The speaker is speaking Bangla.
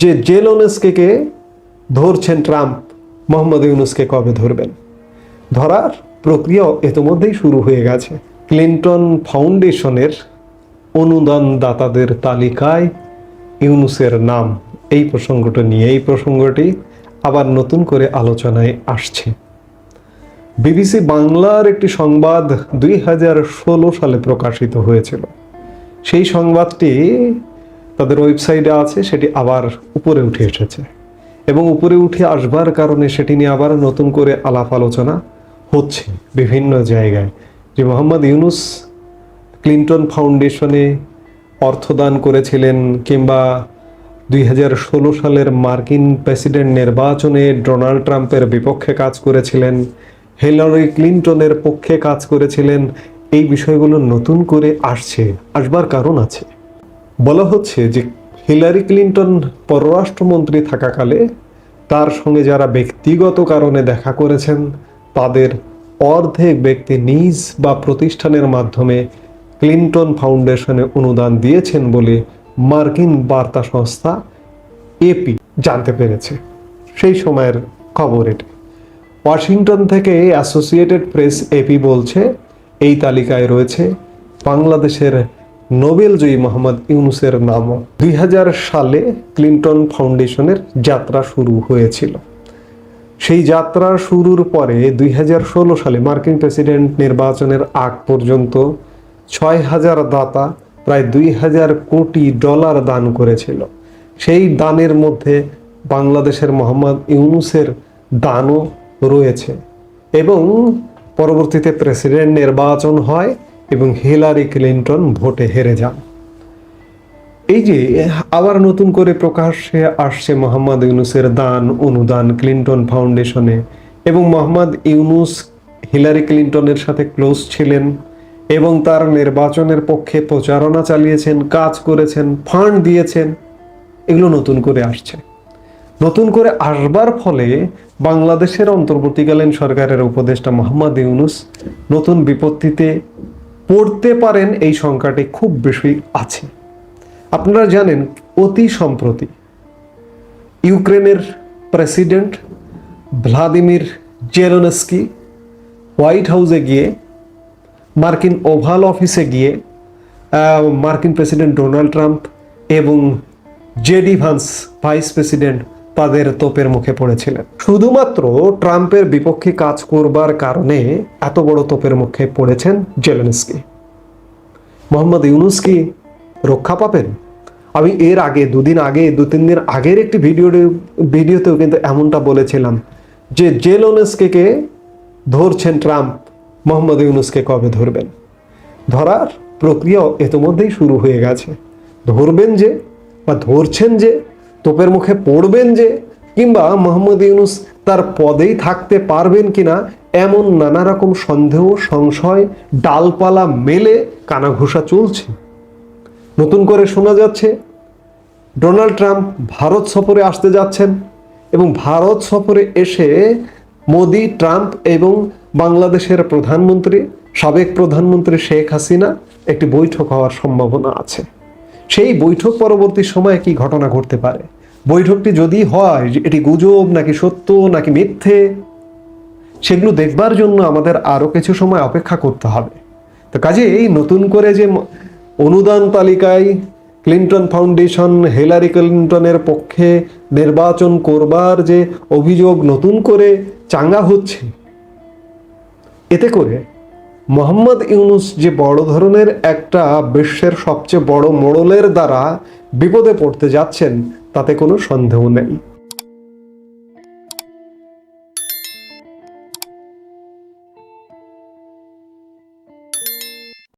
যে জেলোনেসকে ধরছেন ট্রাম্প, মোহাম্মদ ইউনুসকে কবে ধরবেন? ধরার প্রক্রিয়া ইতিমধ্যেই শুরু হয়ে গেছে। ক্লিন্টন ফাউন্ডেশনের অনুদান দাতাদের তালিকায় ইউনুসের নাম। এই প্রসঙ্গটা নিয়ে, এই প্রসঙ্গটি আবার নতুন করে আলোচনায় আসছে। বিবিসি বাংলার একটি সংবাদ দুই হাজার ষোলো সালে প্রকাশিত হয়েছিল। সেই সংবাদটি তাদের ওয়েবসাইটে আছে, সেটি আবার উপরে উঠে এসেছে। এবং উপরে উঠে আসবার কারণে সেটি নিয়ে আবার নতুন করে আলাপ আলোচনা হচ্ছে বিভিন্ন জায়গায়। যে মোহাম্মদ ইউনুস ক্লিন্টন ফাউন্ডেশনে অর্থদান করেছিলেন কিংবা দুই হাজার ষোলো সালের মার্কিন প্রেসিডেন্ট নির্বাচনে ডোনাল্ড ট্রাম্পের বিপক্ষে কাজ করেছিলেন, হিলারি ক্লিন্টনের পক্ষে কাজ করেছিলেন, এই বিষয়গুলো নতুন করে আসছে, আসবার কারণ আছে। বলা হচ্ছে যে হিলারি ক্লিন্টন পররাষ্ট্রমন্ত্রী থাকাকালে তার সঙ্গে যারা ব্যক্তিগত কারণে দেখা করেছেন, তাদের অর্ধেক ব্যক্তি নিজ বা প্রতিষ্ঠানের মাধ্যমে ক্লিন্টন ফাউন্ডেশনে অনুদান দিয়েছেন বলে মার্কিন বার্তা সংস্থা এপি জানতে পেরেছে। সেই সময়ের খবর এটি। ওয়াশিংটন থেকে অ্যাসোসিয়েটেড প্রেস এপি বলছে, এই তালিকায় রয়েছে বাংলাদেশের নোবেলজয়ী মোহাম্মদ ইউনুসের নামও দুই হাজার সালে ক্লিন্টন ফাউন্ডেশনের যাত্রা শুরু হয়েছিল। সেই যাত্রা শুরুর পরে দুই হাজার ষোলো সালে মার্কিন প্রেসিডেন্ট নির্বাচনের আগ পর্যন্ত ছয় হাজার দাতা প্রায় দুই হাজার কোটি ডলার দান করেছিল। সেই দানের মধ্যে বাংলাদেশের মোহাম্মদ ইউনুসের দানও রয়েছে এবং পরবর্তীতে প্রেসিডেন্ট নির্বাচন হয় এবং হিলারি ক্লিন্টন ভোটে হেরে যান। এই যে, আবার নতুন করে প্রকাশ্যে আসছে মোহাম্মদ ইউনুসের দান, অনুদান ক্লিন্টন ফাউন্ডেশনে এবং মোহাম্মদ ইউনুস হিলারি ক্লিন্টনের সাথে ক্লোজ ছিলেন এবং তার নির্বাচনের পক্ষে প্রচারণা চালিয়েছেন, কাজ করেছেন, ফান্ড দিয়েছেন, এগুলো নতুন করে আসছে। নতুন করে আসবার ফলে বাংলাদেশের অন্তর্বর্তীকালীন সরকারের উপদেষ্টা মোহাম্মদ ইউনুস নতুন বিপত্তিতে পড়তে পারেন এই সংখ্যাটি খুব বেশি আছে। আপনারা জানেন, অতি সম্প্রতি ইউক্রেনের প্রেসিডেন্ট ভ্লাদিমির জেরোনস্কি হোয়াইট হাউসে গিয়ে, মার্কিন ওভাল অফিসে গিয়ে মার্কিন প্রেসিডেন্ট ডোনাল্ড ট্রাম্প এবং জেডি ভান্স ভাইস প্রেসিডেন্ট তাদের তোপের মুখে পড়েছিলেন। শুধুমাত্র ট্রাম্পের বিপক্ষে কাজ করবার কারণে এত বড় তোপের মুখে পড়েছেন জেলেনস্কি। মোহাম্মদ ইউনুস কি রক্ষা পাবেন? আমি এর আগে, দুদিন আগে দু তিন দিন আগের একটি ভিডিও ভিডিওতেও কিন্তু এমনটা বলেছিলাম যে জেলোনেসকে ধরছেন ট্রাম্প, মোহাম্মদ ইউনুসকে কবে ধরবেন? ধরার প্রক্রিয়া ইতিমধ্যেই শুরু হয়ে গেছে। ধরবেন যে বা ধরছেন যে তোপের মুখে পড়বেন যে, কিংবা মোহাম্মদ ইউনুস তার পদেই থাকতে পারবেন কিনা, এমন নানা রকম সন্দেহ, সংশয়, ডালপালা মেলে কানাঘুষা চলছে। নতুন করে শোনা যাচ্ছে, ডোনাল্ড ট্রাম্প ভারত সফরে আসতে যাচ্ছেন এবং ভারত সফরে এসে মোদি, ট্রাম্প এবং বাংলাদেশের প্রধানমন্ত্রী, সাবেক প্রধানমন্ত্রী শেখ হাসিনা একটি বৈঠক হওয়ার সম্ভাবনা আছে। সেই বৈঠক পরবর্তী সময়ে কি ঘটনা ঘটতে পারে? বৈঠকটি যদি হয়, এটি গুজব নাকি সত্য নাকি মিথ্যে? সেগুলো দেখবার জন্য আমাদের আরও কিছু সময় অপেক্ষা করতে হবে। তো কাজে এই নতুন করে যে অনুদান তালিকায় ক্লিন্টন ফাউন্ডেশন, হিলারি ক্লিন্টনের পক্ষে নির্বাচন করবার যে অভিযোগ নতুন করে চাঙ্গা হচ্ছে, এতে করে মোহাম্মদ ইউনুস যে বড় ধরনের একটা বিশ্বের সবচেয়ে বড় মোড়লের দ্বারা বিপদে পড়তে যাচ্ছেন, তাতে কোনো সন্দেহ নেই।